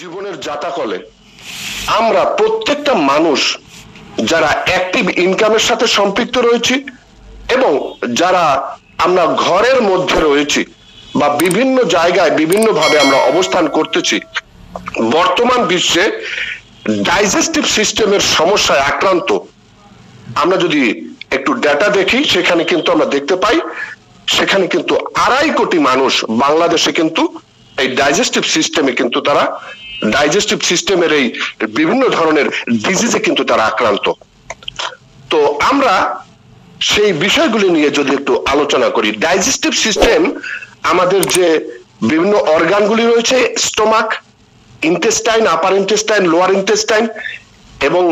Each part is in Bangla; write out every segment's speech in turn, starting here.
জীবনের জাতাকলে আমরা প্রত্যেকটা মানুষ যারা অ্যাক্টিভ ইনকামের সাথে সম্পৃক্ত রয়েছি এবং যারা আমরা ঘরের মধ্যে রয়েছি বা বিভিন্ন জায়গায় বিভিন্ন ভাবে আমরা অবস্থান করতেছি, বর্তমান বিশ্বে ডাইজেস্টিভ সিস্টেমের সমস্যায় আক্রান্ত। আমরা যদি একটু ডেটা দেখি, সেখানে কিন্তু আমরা দেখতে পাই, সেখানে কিন্তু আড়াই কোটি মানুষ বাংলাদেশে কিন্তু এই ডাইজেস্টিভ সিস্টেমে কিন্তু তারা ডাইজেস্টিভ সিস্টেমের এই বিভিন্ন ধরনের ডিজিজে কিন্তু তারা আক্রান্ত। তো আমরা সেই বিষয়গুলি নিয়ে যদি একটু আলোচনা করি ডাইজেস্টিভ সিস্টেম আমাদের যে বিভিন্ন অর্গানগুলি রয়েছে stomach intestine upper intestine lower intestine এবং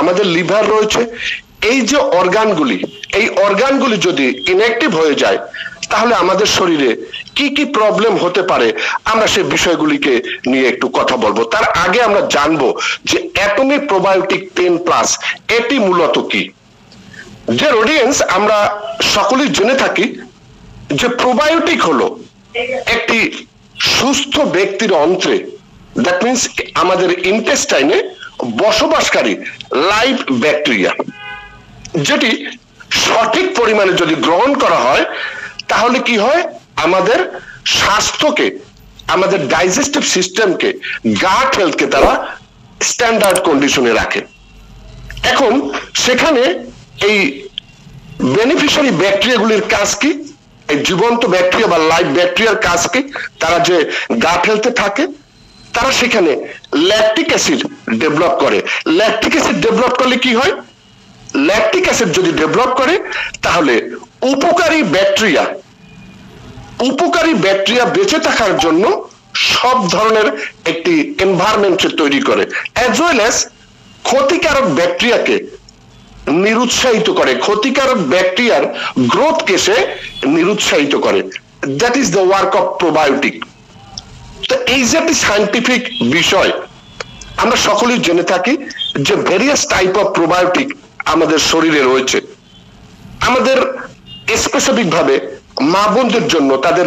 আমাদের লিভার রয়েছে এই যে অর্গানগুলি, এই অর্গানগুলি যদি ইনঅ্যাক্টিভ হয়ে যায়, তাহলে আমাদের শরীরে কি কি প্রবলেম হতে পারে, আমরা সেই বিষয়গুলিকে নিয়ে একটু কথা বলব। তার আগে আমরা জানব যে অ্যাটমিক প্রোবায়োটিক টেন প্লাস এটি মূলত কি। যে অডিয়েন্স আমরা সকলেই জেনে থাকি যে প্রোবায়োটিক হলো একটি সুস্থ ব্যক্তির অন্ত্রে দ্যাট মিনস আমাদের ইন্টেস্টাইনে বসবাসকারী লাইভ ব্যাকটেরিয়া যেটি সঠিক পরিমাণে যদি গ্রহণ করা হয়, তাহলে কি হয়? আমাদের স্বাস্থ্যকে, আমাদের ডাইজেস্টিভ সিস্টেমকে গাট হেলথকে তারা স্ট্যান্ডার্ড কন্ডিশনে রাখে। এখন সেখানে এই বেনিফিশিয়ারি ব্যাকটেরিয়াগুলির কাজ কি? এই জীবন্ত ব্যাকটেরিয়া বা লাইভ ব্যাকটেরিয়ার কাজ কি? তারা যে গাট হেলথে থাকে, তারা সেখানে ল্যাকটিক অ্যাসিড ডেভেলপ করে। ল্যাকটিক অ্যাসিড ডেভেলপ করলে কি হয়? ল্যাকটিক অ্যাসিড যদি ডেভেলপ করে, তাহলে উপকারী ব্যাকটেরিয়া উপকারী ব্যাকটেরিয়া বেঁচে থাকার জন্য সব ধরনের একটি এনভায়রনমেন্ট তৈরি করে অ্যাজ ওয়েল অ্যাজ ক্ষতিকারক ব্যাকটেরিয়াকে নিরুৎসাহিত করে, ক্ষতিকারক ব্যাকটেরিয়ার গ্রোথকে সে নিরুৎসাহিত করে। That is the work of probiotic তো এই যে একটি সাইন্টিফিক বিষয়, আমরা সকলেই জেনে থাকি যে ভেরিয়াস টাইপ অফ প্রোবায়োটিক আমাদের শরীরে রয়েছে আমাদের স্পেসিফিক ভাবে মা বোনদের জন্য তাদের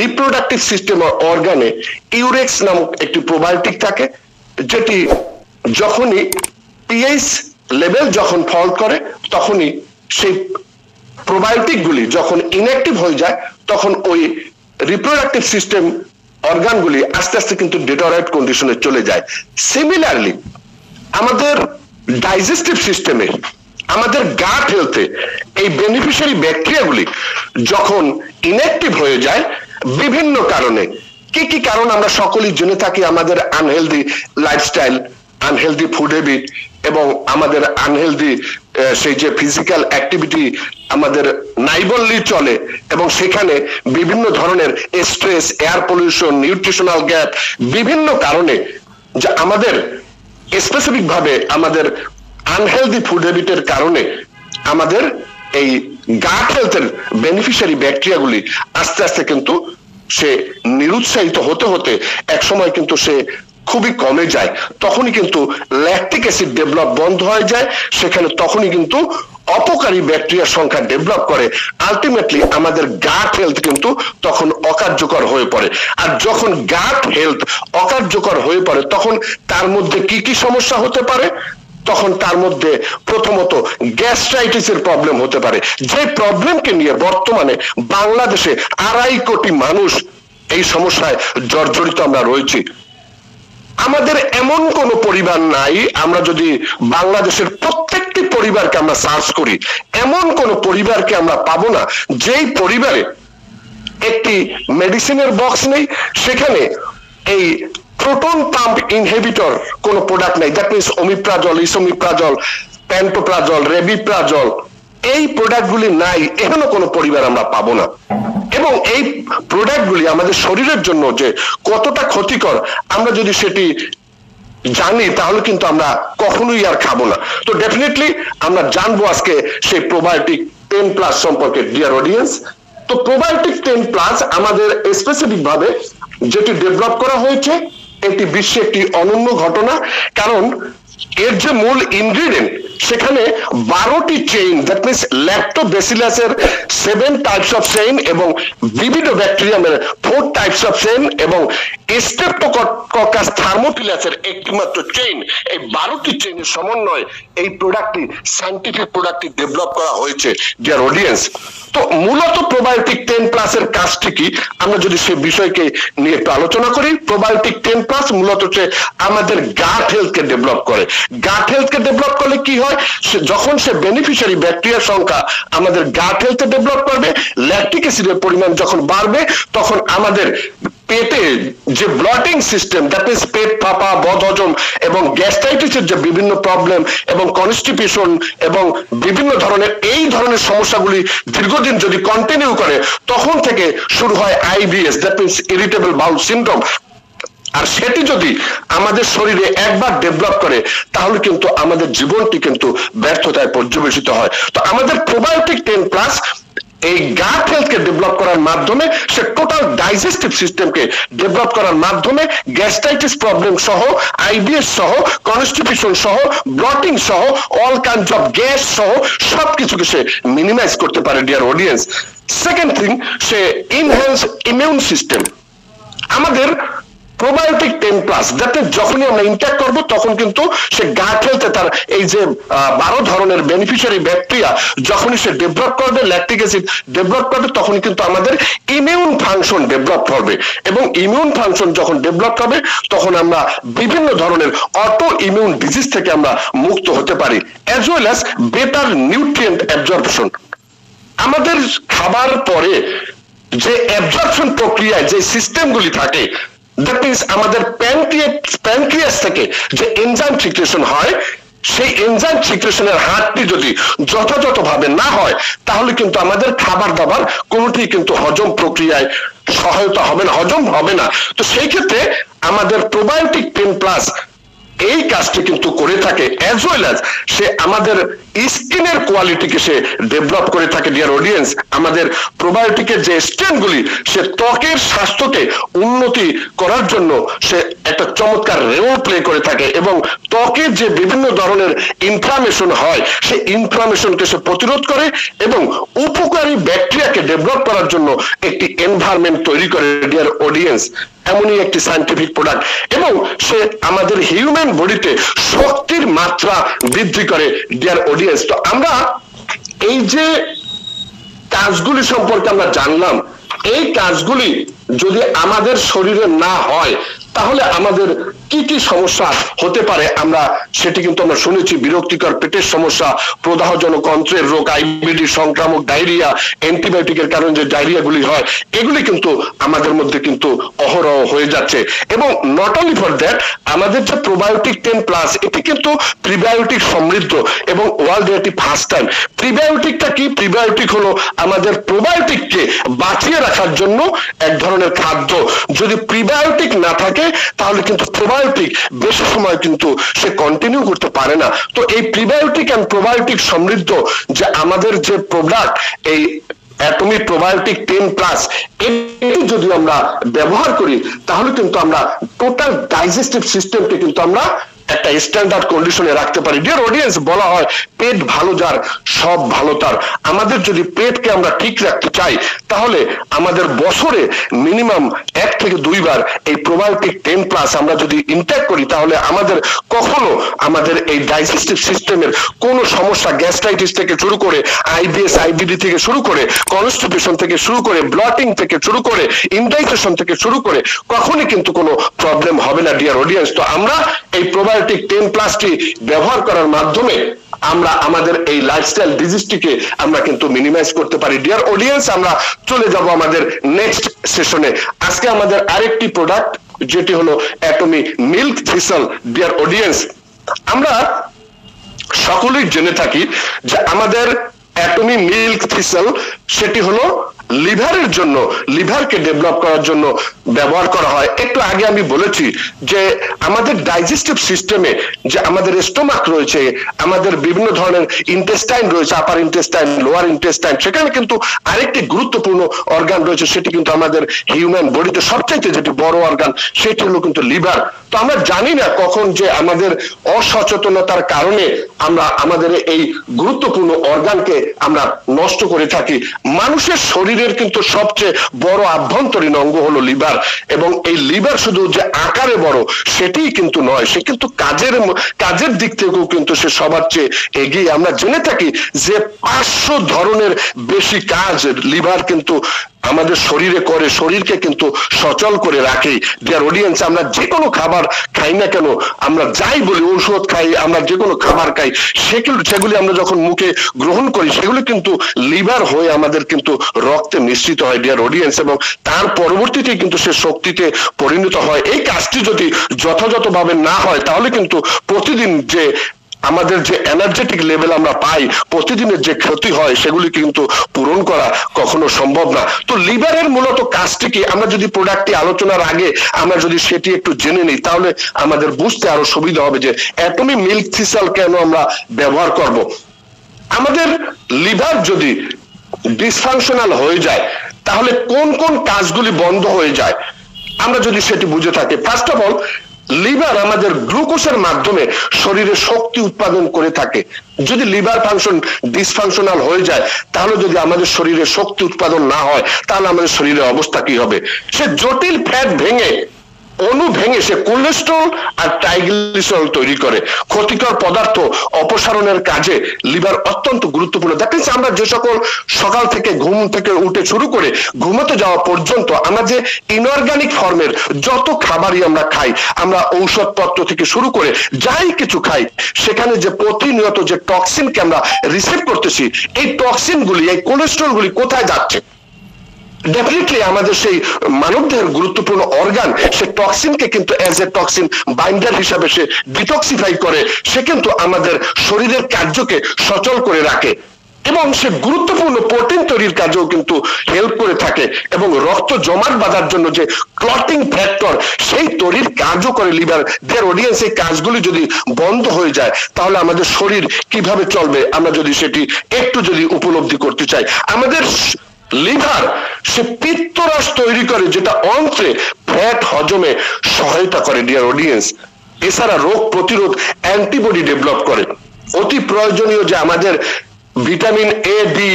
রিপ্রোডাক্টিভ সিস্টেম অর্গানে ইউরেক্স নামক একটি প্রোবায়োটিক থাকে, যেটি যখনই পিএইচ লেভেল যখন ফল করে, তখনই সেই প্রোবায়োটিক গুলি যখন ইনঅ্যাক্টিভ হয়ে যায়, তখন ওই রিপ্রোডাক্টিভ সিস্টেম অর্গানগুলি আস্তে আস্তে কিন্তু ডেটোরাইট কন্ডিশনে চলে যায়। সিমিলারলি আমাদের ডাইজেস্টিভ সিস্টেমে আমাদের গাট হেলথে এই বেনিফিশিয়ারি ব্যাকটেরিয়াগুলি যখন ইনঅ্যাক্টিভ হয়ে যায়, বিভিন্ন কারণে, কি কি কারণ আমরা সকলেই জেনে থাকি আমাদের unhealthy lifestyle unhealthy food habit এবং আমাদের আনহেলদি সেই যে ফিজিক্যাল অ্যাক্টিভিটি আমাদের নাই বললেই চলে এবং সেখানে বিভিন্ন ধরনের stress air pollution nutritional gap বিভিন্ন কারণে যা আমাদের স্পেসিফিক ভাবে আমাদের আনহেলদি ফুড হ্যাবিটের কারণে আমাদের এই গাট হেলথের বেনিফিশিয়ারি ব্যাকটেরিয়াগুলি আস্তে আস্তে কিন্তু সে নিরুৎসাহিত হতে হতে এক সময় কিন্তু সে খুবই কমে যায়। তখনই কিন্তু ল্যাকটিক অ্যাসিড ডেভেলপ বন্ধ হয়ে যায়। সেখানে তখনই কিন্তু অপকারী ব্যাকটেরিয়ার সংখ্যা ডেভেলপ করে আলটিমেটলি আমাদের গাট হেলথ কিন্তু তখন অকার্যকর হয়ে পড়ে। আর যখন গাট হেলথ অকার্যকর হয়ে পড়ে, তখন তার মধ্যে কি কি সমস্যা হতে পারে? তখন তার মধ্যে প্রথমত গ্যাস্ট্রাইটিসের প্রবলেম হতে পারে। যে প্রবলেমকে নিয়ে বর্তমানে বাংলাদেশে আড়াই কোটি মানুষ এই সমস্যায় জর্জরিত আমরা রয়েছি। আমাদের এমন কোন পরিবার নাই, আমরা যদি বাংলাদেশের পরিবারকে আমরা সার্চ করি, এমন কোন পরিবারকে আমরা পাবো না, যেই পরিবারে একটি মেডিসিনের বক্স নেই, সেখানে এই প্রোটন পাম্প ইনহিবিটর কোন প্রোডাক্ট নেই। That means omeprazole esomeprazole pantoprazole rabeprazole এই প্রোডাক্টগুলি নাই, এখনও কোনো পরিবার আমরা পাবো না। এবং এই প্রোডাক্টগুলি আমাদের শরীরের জন্য যে কতটা ক্ষতিকর, আমরা যদি সেটি জানি তাহলে কিন্তু আমরা কখনোই আর খাব না। তো ডেফিনেটলি আমরা জানব আজকে সেই প্রোবায়োটিক টেন প্লাস সম্পর্কে ডিয়ার অডিয়েন্স তো প্রোবায়োটিক টেন প্লাস আমাদের স্পেসিফিক ভাবে যেটি ডেভেলপ করা হয়েছে, এটি বিশ্বে একটি অনন্য ঘটনা। কারণ এর যে মূল ইনগ্রিডিয়েন্ট সেখানে বারোটি চেইন দ্যাট মিনস ল্যাক্টোবেসিলাসের সেভেন টাইপস অফ চেইন এবং বিবিডো ব্যাকটেরিয়ামের ফোর টাইপস অফ চেইন এবং স্টেপ্টোককাস থার্মোফিলাসের একটি মাত্র চেইন এই বারোটি চেইনের সমন্বয়ে এই প্রোডাক্টটি সাইন্টিফিক প্রোডাক্টটি ডেভেলপ করা হয়েছে ডিয়ার অডিয়েন্স তো মূলত প্রোবায়োটিক টেন প্লাসের কাজটি কি? আমরা যদি সে বিষয়কে নিয়ে একটু আলোচনা করি প্রোবায়োটিক টেন প্লাস মূলত হচ্ছে আমাদের গাট হেলথকে ডেভেলপ করে। গাট হেলথকে ডেভেলপ করলে কি হয়? সে যখন সে বেনিফিশিয়ারি ব্যাকটেরিয়ার সংখ্যা আমাদের গাট হেলথে ডেভেলপ করবে ল্যাকটিক অ্যাসিডের পরিমাণ যখন বাড়বে, তখন আমাদের পেটে যে ব্লটিং সিস্টেম দ্যাট মিনস পেট ফাঁপা বদহজম এবং গ্যাস্ট্রাইটিসের যে বিভিন্ন প্রবলেম এবং কনস্টিপেশন এবং বিভিন্ন ধরনের, এই ধরনের সমস্যাগুলি দীর্ঘদিন যদি কন্টিনিউ করে, তখন থেকে শুরু হয় IBS that means irritable bowel syndrome আর সেটি যদি আমাদের শরীরে একবার ডেভেলপ করে, তাহলে কিন্তু আমাদের জীবনটি কিন্তু ব্যর্থতায় পর্যবেসিত হয়। তো আমাদের প্রোবায়োটিক টেন প্লাস এই গাট হেলথকে ডেভেলপ করার মাধ্যমে, সে টোটাল ডাইজেস্টিভ সিস্টেমকে ডেভেলপ করার মাধ্যমে গ্যাস্ট্রাইটিস প্রবলেম সহ আইবিএস সহ কনস্টিপেশন সহ ব্লটিং সহ অল কাইন্ডস অফ গ্যাস সহ, সবকিছুকে সে মিনিমাইজ করতে পারে ডিয়ার অডিয়েন্স সেকেন্ড থিং সে ইনহ্যান্স ইমিউন সিস্টেম আমাদের প্রোবায়োটিক টেন প্লাস যাতে যখনই আমরা ইনটেক করব, তখন কিন্তু সে গা হেলথে তার এই যে বারো ধরনের বেনিফিশিয়ারি ব্যাকটেরিয়া যখনই সে ডেভেলপ করবে ল্যাকটিক অ্যাসিড ডেভেলপ করবে তখন কিন্তু আমাদের ইমিউন ফাংশন ডেভেলপ করবে এবং ইমিউন ফাংশন যখন ডেভেলপ হবে, তখন আমরা বিভিন্ন ধরনের অটো ইমিউন ডিজিজ থেকে আমরা মুক্ত হতে পারি as well as better nutrient absorption আমাদের খাবার পরে যে অ্যাবজর্পশন প্রক্রিয়ায় যে সিস্টেমগুলি থাকে দ্যাট মিনস আমাদের প্যানক্রিয়াস থেকে যে এনজাইম সিক্রেশন হয়, সেই এনজাইম সিক্রেশনের হারটি যদি যথাযথভাবে না হয়, তাহলে কিন্তু আমাদের খাবার দাবার কোনোটি কিন্তু হজম প্রক্রিয়ায় সহায়তা হবে না, হজম হবে না। তো সেই ক্ষেত্রে আমাদের প্রোবায়োটিক পেন প্লাস এই কাজটি কিন্তু করে থাকে অ্যাজ ওয়েল অ্যাজ সে আমাদের স্কিনের কোয়ালিটিকে সে ডেভেলপ করে থাকে ডিয়ার অডিয়েন্স আমাদের প্রোবায়োটিকের যে স্ট্রেনগুলি সে ত্বকের স্বাস্থ্যকে উন্নতি করার জন্য সে একটা চমৎকার রোল প্লে করে থাকে এবং ত্বকের যে বিভিন্ন ধরনের ইনফ্লামেশন হয় সেই ইনফ্লামেশনকে সে প্রতিরোধ করে এবং উপকারী ব্যাকটেরিয়াকে ডেভেলপ করার জন্য একটি এনভায়রনমেন্ট তৈরি করে ডিয়ার অডিয়েন্স এমনই একটি সাইন্টিফিক প্রোডাক্ট এবং সে আমাদের হিউম্যান বডিতে শক্তির মাত্রা বৃদ্ধি করে ডিয়ার অডিয়েন্স তো আমরা এই যে কাজগুলি সম্পর্কে আমরা জানলাম, এই কাজগুলি যদি আমাদের শরীরে না হয় তাহলে আমাদের কি কি সমস্যা হতে পারে? আমরা সেটি কিন্তু আমরা শুনেছি, বিরক্তিকর পেটের সমস্যা, প্রদাহজনক অন্ত্রের রোগ আইবিডি সংক্রামক, ডায়রিয়া অ্যান্টিবায়োটিকের কারণে যে ডায়রিয়াগুলি হয়, এগুলি কিন্তু আমাদের মধ্যে কিন্তু অহরহ হয়ে যাচ্ছে। এবং নট অনলি ফর দ্যাট আমাদের যে প্রোবায়োটিক টেন প্লাস এটি কিন্তু প্রিবায়োটিক সমৃদ্ধ এবং ওয়ার্ল্ড এটি ফার্স্ট টাইম প্রিবায়োটিকটা কি? প্রিবায়োটিক হলো আমাদের প্রোবায়োটিককে বাঁচিয়ে রাখার জন্য এক ধরনের খাদ্য। যদি প্রিবায়োটিক না থাকে তাহলে কিন্তু প্রোবায়োটিক বেশি সময় কিন্তু সে কন্টিনিউ করতে পারে না। তো এই প্রিবায়োটিক অ্যান্ড প্রোবায়োটিক সমৃদ্ধ যে আমাদের যে প্রোডাক্ট এই অ্যাটমিক প্রোবায়োটিক টেন প্লাস এটি যদি আমরা ব্যবহার করি, তাহলে কিন্তু আমরা টোটাল ডাইজেস্টিভ সিস্টেমকে কিন্তু আমরা একটা স্ট্যান্ডার্ড কন্ডিশনে রাখতে পারি। ডিয়ার অডিয়েন্স বলা হয় পেট ভালো যার, সব ভালো তার। আমাদের যদি পেটকে আমরা ঠিক রাখতে চাই, তাহলে আমাদের বছরে মিনিমাম এক থেকে দুইবার এই প্রোবায়োটিক টেন প্লাস আমরা যদি ইনটেক করি, তাহলে আমাদের কখনো আমাদের এই ডাইজেস্টিভ সিস্টেমের কোনো সমস্যা গ্যাস্ট্রাইটিস থেকে শুরু করে আইবিএস আইবিডি থেকে শুরু করে কনস্টিপেশন থেকে শুরু করে ব্লটিং থেকে শুরু করে ইনডাইজেশন থেকে শুরু করে কখনই কিন্তু কোনো প্রবলেম হবে না ডিয়ার অডিয়েন্স তো আমরা এই প্রোবায়োটিক টেন প্লাসটি ব্যবহার করার মাধ্যমে আমরা আমাদের এই লাইফস্টাইল ডিজিজটিকে আমরা কিন্তু মিনিমাইজ করতে পারি। ডিয়ার অডিয়েন্স আমরা চলে যাব আমাদের নেক্সট সেশনে আজকে আমাদের আরেকটি প্রোডাক্ট যেটি হলো Atomy milk thistle dear audience আমরা সকলেই জেনে থাকি যে আমাদের অ্যাটমি মিল্ক থিসেল সেটি হলো লিভারের জন্য, লিভারকে ডেভেলপ করার জন্য ব্যবহার করা হয়। একটু আগে আমি বলেছি যে আমাদের ডাইজেস্টিভ সিস্টেমে যে আমাদের স্টোমাক রয়েছে, আমাদের বিভিন্ন ধরনের ইন্টেস্টাইন রয়েছে, আপার ইন্টেস্টাইন, লোয়ার ইন্টেস্টাইন, সেখানে কিন্তু আরেকটি গুরুত্বপূর্ণ অর্গান রয়েছে, সেটি কিন্তু আমাদের হিউম্যান বডিতে সবচাইতে যেটি বড় অর্গান সেটি হলো কিন্তু লিভার। তো আমরা জানি না কখন যে আমাদের অসচেতনতার কারণে আমরা আমাদের এই গুরুত্বপূর্ণ অর্গানকে আমরা নষ্ট করে থাকি। মানুষের শরীরের কিন্তু সবচেয়ে বড় আভ্যন্তরীণ অঙ্গ হলো লিভার। এবং এই লিভার শুধু যে আকারে বড়, সেটিই কিন্তু নয়, সে কিন্তু কাজের কাজের দিক থেকেও কিন্তু সে সবার চেয়ে এগিয়ে। আমরা জেনে থাকি যে পাঁচশো ধরনের বেশি কাজ লিভার কিন্তু আমাদের শরীরে করে, শরীরকে কিন্তু সচল করে রাখে। ডিয়ার অডিয়েন্স আমরা যে কোনো খাবার খাই না কেন, আমরা যাই বলি, ঔষধ খাই, আমরা যে কোনো খাবার খাই, সেগুলো সেগুলি আমরা যখন মুখে গ্রহণ করি, সেগুলো কিন্তু লিভার হয়ে আমাদের কিন্তু রক্তে মিশ্রিত হয় ডিয়ার অডিয়েন্স এবং তার পরবর্তীতে কিন্তু সে শক্তিতে পরিণত হয়। এই কাজটি যদি যথাযথভাবে না হয়, তাহলে কিন্তু প্রতিদিন যে আমাদের যে এনার্জেটিক লেভেল আমরা পাই, প্রতিদিনের যে ক্ষতি হয় সেগুলি কিন্তু পূরণ করা কখনো সম্ভব না। তো লিভারের মূলত কাজটি কি? আমরা যদি প্রোডাক্টটি আলোচনার আগে আমরা যদি সেটি একটু জেনে নিই, তাহলে আমাদের বুঝতে আরও সুবিধা হবে যে অ্যাটমি মিল্ক থিসাল কেন আমরা ব্যবহার করব। আমাদের লিভার যদি ডিসফাংশনাল হয়ে যায়, তাহলে কোন কোন কাজগুলি বন্ধ হয়ে যায়? আমরা যদি সেটি বুঝে থাকি। ফার্স্ট অফ অল লিভার আমাদের গ্লুকোজের মাধ্যমে শরীরে শক্তি উৎপাদন করে থাকে। যদি লিভার ফাংশন ডিসফাংশনাল হয়ে যায়, তাহলে যদি আমাদের শরীরে শক্তি উৎপাদন না হয়, তাহলে আমাদের শরীরে অবস্থা কি হবে? সে জটিল ফ্যাট ভেঙে অণু ভেঙে সে কোলেস্ট্রল আর ট্রাইগ্লিসারল তৈরি করে। ক্ষতিকর পদার্থ অপসারণের কাজে লিভার অত্যন্ত গুরুত্বপূর্ণ। যাচ্ছে আমরা যে সকল সকাল থেকে ঘুম থেকে উঠে শুরু করে ঘুমোতে যাওয়া পর্যন্ত আমরা যে ইনঅর্গানিক ফর্মের যত খাবারই আমরা খাই, আমরা ঔষধপত্র থেকে শুরু করে যাই কিছু খাই, সেখানে যে প্রতিনিয়ত যে টক্সিনকে আমরা রিসিভ করতেছি, এই টক্সিনগুলি এই কোলেস্ট্রলগুলি কোথায় যাচ্ছে? ডেফিনেটলি আমাদের সেই মানবদেহের গুরুত্বপূর্ণ অর্গান সে টক্সিনকে কিন্তু অ্যাজ এ টক্সিন বাইন্ডার হিসাবে সে ডিটক্সিফাই করে। সে কিন্তু আমাদের শরীরের কার্যকে সচল করে রাখে। এবং সে গুরুত্বপূর্ণ প্রোটিন তৈরির কাজেও কিন্তু হেল্প করে থাকে। এবং রক্ত জমাট বাঁধার জন্য যে ক্লটিং ফ্যাক্টর সেই তৈরির কাজও করে লিভার দের অডিয়েন্স এই কাজগুলি যদি বন্ধ হয়ে যায়, তাহলে আমাদের শরীর কীভাবে চলবে? আমরা যদি সেটি একটু যদি উপলব্ধি করতে চাই। আমাদের লিভার, সে পিত্তরস তৈরি করে যেটা অন্ত্রে ফ্যাট হজমে সহায়তা করে ডিয়ার অডিয়েন্স এছাড়া রোগ প্রতিরোধ অ্যান্টিবডি ডেভেলপ করে। অতি প্রয়োজনীয় যে আমাদের ভিটামিন এ ডি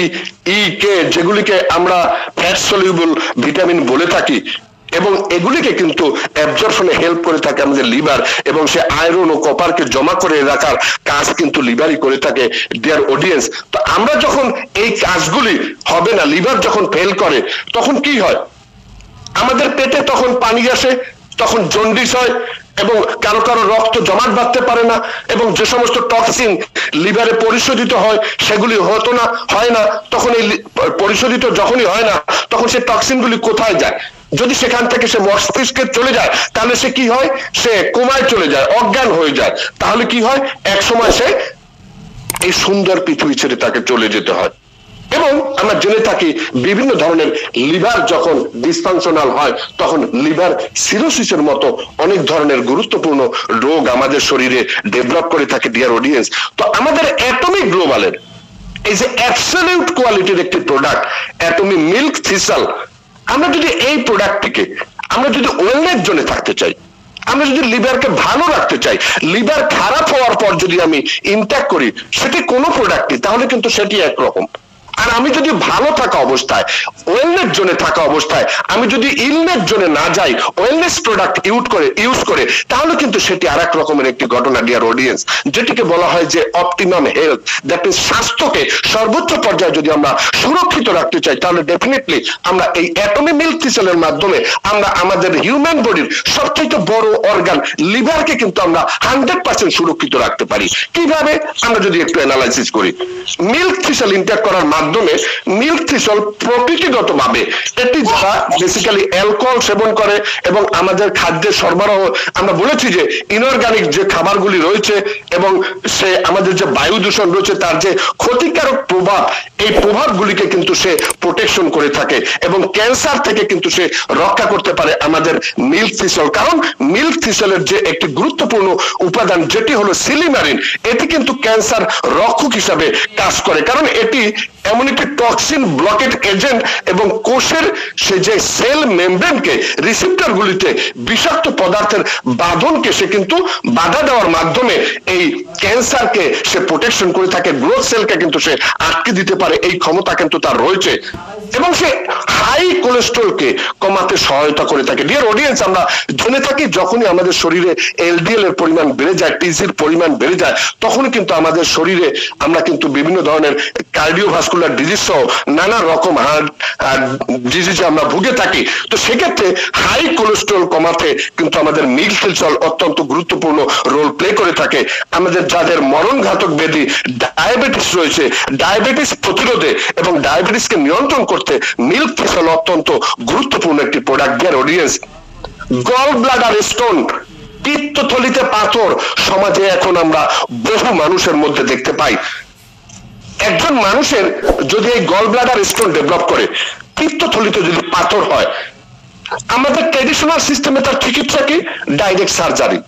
ই কে যেগুলিকে আমরা ফ্যাট সলিউবল ভিটামিন বলে থাকি এবং এগুলিকে কিন্তু অ্যাবজর্পশনে হেল্প করে থাকে আমাদের লিভার এবং সে আয়রন ও কপারকে জমা করে রাখার কাজ কিন্তু লিভারই করে থাকে ডিয়ার অডিয়েন্স তো আমরা যখন এই কাজগুলি হবে না লিভার যখন ফেল করে, তখন কি হয়? আমাদের পেটে তখন পানি আসে, তখন জন্ডিস হয় এবং কারও কারও রক্ত জমাট বাঁধতে পারে না এবং যে সমস্ত টক্সিন লিভারে পরিশোধিত হয়, সেগুলি হতো না, হয় না। তখন এই পরিশোধিত যখনই হয় না, তখন সে টক্সিনগুলি কোথায় যায়? যদি সেখান থেকে সে মস্তিষ্কে চলে যায়, তাহলে সে কি হয়? সে কোমায় চলে যায়, অজ্ঞান হয়ে যায়। তাহলে কি হয়? এক সময় সে এই সুন্দর পৃথিবী ছেড়ে তাকে চলে যেতে হয়। এবং আমরা জেনে থাকি বিভিন্ন ধরনের লিভার যখন ডিসফাংশনাল হয়, তখন লিভার সিরোসিসের মতো অনেক ধরনের গুরুত্বপূর্ণ রোগ আমাদের শরীরে ডেভেলপ করে থাকে ডিয়ার অডিয়েন্স তো আমাদের অ্যাটমিক গ্লোবালের এই যে অ্যাবসলিউট কোয়ালিটির একটি প্রোডাক্ট অ্যাটমি মিল্ক থিসাল আমরা যদি এই প্রোডাক্টটিকে আমরা যদি ওয়েলনেস জোনে থাকতে চাই, আমরা যদি লিভারকে ভালো রাখতে চাই, লিভার খারাপ হওয়ার পর যদি আমি ইনট্যাক্ট করি, সেটি কোনো প্রোডাক্টই তাহলে কিন্তু সেটি একরকম। আর আমি যদি ভালো থাকা অবস্থায় ওয়েলনেস জোনে থাকা অবস্থায়, আমি যদি ইলনেস জোনে না যাই ওয়েলনেস প্রোডাক্ট ইউজ করে ইউজ করে, তাহলে কিন্তু সেটি আর এক রকমের একটি ঘটনা ডিয়ার অডিয়েন্স যেটিকে বলা হয় যে অপটিমাম হেলথ দ্যাট মিনস স্বাস্থ্যকে সর্বোচ্চ পর্যায়ে যদি আমরা সুরক্ষিত রাখতে চাই, তাহলে ডেফিনেটলি আমরা এই অ্যাটমি মিল্ক থিসেলের মাধ্যমে আমরা আমাদের হিউম্যান বডির সবচেয়ে বড় অর্গান লিভারকে কিন্তু আমরা হান্ড্রেড পার্সেন্ট সুরক্ষিত রাখতে পারি। কীভাবে? আমরা যদি একটু অ্যানালাইসিস করি। মিল্ক থিসেল ইন্টার করার মাধ্যমে মাধ্যমে মিল্ক থিসল প্রকৃতিগত ভাবে এটি যারা বেসিক্যালি অ্যালকোহল সেবন করে এবং আমাদের খাদ্যের সরবরাহ, আমরা বলেছি যে ইনঅর্গানিক যে খাবারগুলি রয়েছে এবং সে আমাদের যে বায়ু দূষণ রয়েছে তার যে ক্ষতিকারক প্রভাব, এই প্রভাবগুলিকে কিন্তু সে প্রোটেকশন করে থাকে এবং ক্যান্সার থেকে কিন্তু সে রক্ষা করতে পারে আমাদের মিল্ক থিসল কারণ মিল্ক থিসলের যে একটি গুরুত্বপূর্ণ উপাদান যেটি হলো সিলিমারিন এটি কিন্তু ক্যান্সার রক্ষক হিসাবে কাজ করে। কারণ এটি এমন একটি টক্সিন ব্লকেট এজেন্ট এবং কোষের সে যে সেল মেমব্রেনকে বিষাক্ত পদার্থের বাঁধনকে সে কিন্তু বাধা দেওয়ার মাধ্যমে এই ক্যান্সারকে সে প্রোটেকশন করে থাকে গ্রোথ সেলকে কিন্তু সে আটকে দিতে পারে, এই ক্ষমতা কিন্তু তার রয়েছে। এবং সে হাই কোলেস্ট্রলকে কমাতে সহায়তা করে থাকে। ডিয়ার অডিয়েন্স আমরা জেনে থাকি, যখনই আমাদের শরীরে এলডিএল এর পরিমাণ বেড়ে যায় টিজির পরিমাণ বেড়ে যায়, তখন কিন্তু আমাদের শরীরে আমরা কিন্তু বিভিন্ন ধরনের কার্ডিওভাস্কুলার ডিজিজ সহ নানা রকম হার্ট ডিজিজে আমরা ভুগে থাকি। তো সেক্ষেত্রে হাই কোলেস্ট্রল কমাতে কিন্তু আমাদের মিল্ক ফিলসল অত্যন্ত গুরুত্বপূর্ণ রোল প্লে করে থাকে। আমাদের যাদের মরণ ঘাতক ব্যাধি ডায়াবেটিস রয়েছে ডায়াবেটিস প্রতিরোধে এবং ডায়াবেটিসকে নিয়ন্ত্রণ করতে মিল্ক ফিসল অত্যন্ত গুরুত্বপূর্ণ একটি product dear audience gall bladder stone পিত্তথলিতে পাথর, সমাজে এখন আমরা বহু মানুষের মধ্যে দেখতে পাই। একজন মানুষের যদি এই গল ব্লাডার স্টোন ডেভেলপ করে, পিত্তথলিতে যদি পাথর হয়, আমাদের ট্রেডিশনাল সিস্টেমে তার চিকিৎসা কি? ডাইরেক্ট সার্জারি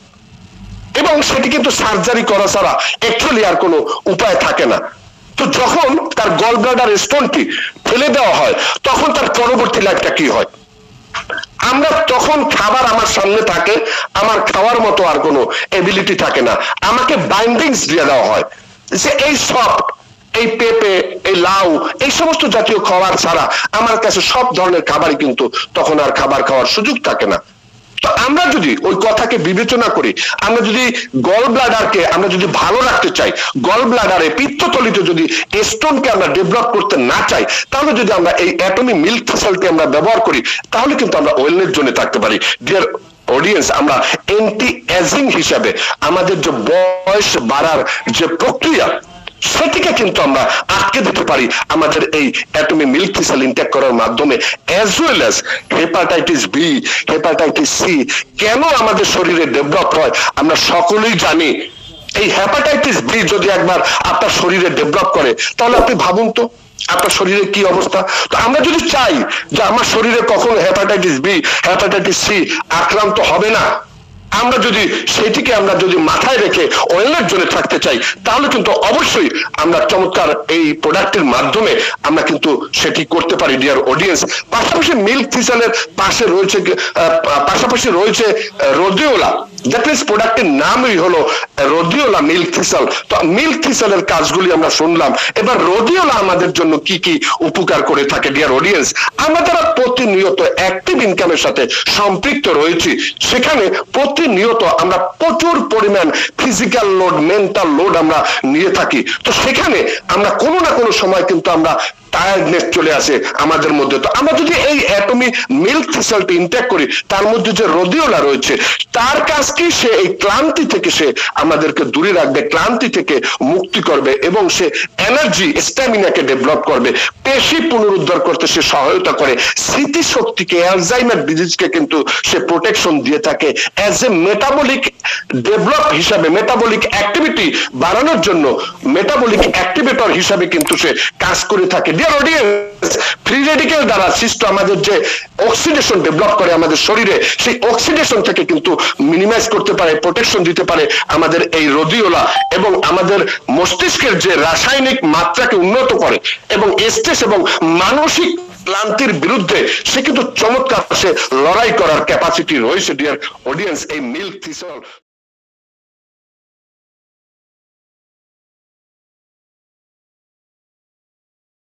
এবং সেটি কিন্তু সার্জারি করা ছাড়া অ্যাকচুয়ালি আর কোনো উপায় থাকে না। তো যখন তার গল ব্লাডার স্টোনটি ফেলে দেওয়া হয়, তখন তার পরবর্তী লাইফটা কি হয়? আমরা তখন খাবার আমার সামনে থাকে, আমার খাওয়ার মতো আর কোনো এবিলিটি থাকে না। আমাকে বাইন্ডিংস দিয়ে দেওয়া হয় যে এই সফট এই পেঁপে, এই লাউ, এই সমস্ত জাতীয় খাবার ছাড়া আমার কাছে সব ধরনের খাবারই কিন্তু তখন আর খাবার খাওয়ার সুযোগ থাকে না। তো আমরা যদি ওই কথাকে বিবেচনা করি, আমরা যদি গল ব্লাডারকে আমরা যদি ভালো রাখতে চাই গল ব্লাডারে পিত্ততলিতে যদি স্টোনকে আমরা ডেভেলপ করতে না চাই, তাহলে যদি আমরা এই অ্যাটমি মিল্ক ফসলটি আমরা ব্যবহার করি, তাহলে কিন্তু আমরা ওয়েলনেস জোনে থাকতে পারি। ডিয়ার অডিয়েন্স আমরা এন্টি এজিং হিসাবে আমাদের যে বয়স বাড়ার যে প্রক্রিয়া সেটিকে কিন্তু আমরা আটকে দিতে পারি। আমাদের এই অ্যাটমি মিল্ক সেল ইনটেক করার মাধ্যমে as well as hepatitis B hepatitis C কেন আমাদের শরীরে ডেভেলপ হয়, আমরা সকলেই জানি। এই হেপাটাইটিস বি যদি একবার আপনার শরীরে ডেভেলপ করে, তাহলে আপনি ভাবুন তো, আপনার শরীরে কি অবস্থা? তো আমরা যদি চাই যে আমার শরীরে কখনো হেপাটাইটিস বি হেপাটাইটিস সি আক্রান্ত হবে না আমরা যদি সেটিকে আমরা যদি মাথায় রেখে ওয়েলনেস জোনে থাকতে চাই, তাহলে কিন্তু অবশ্যই আমরা চমৎকার এই প্রোডাক্টের মাধ্যমে আমরা কিন্তু সেটি করতে পারি ডিয়ার অডিয়েন্স পাশাপাশি মিল্ক থিসালের পাশে রয়েছে পাশাপাশি রয়েছে রোদিওলা। মিনস প্রোডাক্টের নামই হলো রোদিওলা মিল্ক থিসাল তো মিল্ক থিসালের কাজগুলি আমরা শুনলাম। এবার রোদিওলা আমাদের জন্য কি কি উপকার করে থাকে ডিয়ার অডিয়েন্স আমরা যারা প্রতিনিয়ত অ্যাক্টিভ ইনকামের সাথে সম্পৃক্ত রয়েছি, সেখানে প্রতিনিয়ত আমরা প্রচুর পরিমাণ ফিজিক্যাল লোড মেন্টাল লোড আমরা নিয়ে থাকি। তো সেখানে আমরা কোনো না কোনো সময় কিন্তু আমরা টায়ার্ডনেস চলে আসে আমাদের মধ্যে। তো আমরা যদি এই অ্যাটমি মিল্ক থিসলটি ইনটেক করি, তার মধ্যে যে রোদিওলা রয়েছে, তার কাজ কি? সে এই ক্লান্তি থেকে সে আমাদেরকে দূরে রাখবে, ক্লান্তি থেকে মুক্তি করবে এবং সে এনার্জি স্ট্যামিনাকে ডেভেলপ করবে। পেশি পুনরুদ্ধার করতে সে সহায়তা করে। স্মৃতিশক্তিকে অ্যালজাইমার ডিজিজকে কিন্তু সে প্রোটেকশন দিয়ে থাকে। অ্যাজ এ মেটাবলিক ডেভেলপ হিসাবে মেটাবলিক অ্যাক্টিভিটি বাড়ানোর জন্য মেটাবলিক অ্যাক্টিভেটর হিসাবে কিন্তু সে কাজ করে থাকে। ডিয়ার অডিয়েন্স ফ্রি রেডিকেল দ্বারা সৃষ্ট আমাদের যে অক্সিডেশন ডেভেলপ করে আমাদের শরীরে, সেই অক্সিডেশন থেকে কিন্তু মিনিমাইজ করতে পারে প্রোটেকশন দিতে পারে আমাদের এই রোদিওলা এবং আমাদের মস্তিষ্কের যে রাসায়নিক মাত্রাকে উন্নত করে এবং স্ট্রেস এবং মানসিক ক্লান্তির বিরুদ্ধে সে কিন্তু চমৎকার সে লড়াই করার ক্যাপাসিটি রয়েছে ডিয়ার অডিয়েন্স এই মিল্ক থিসল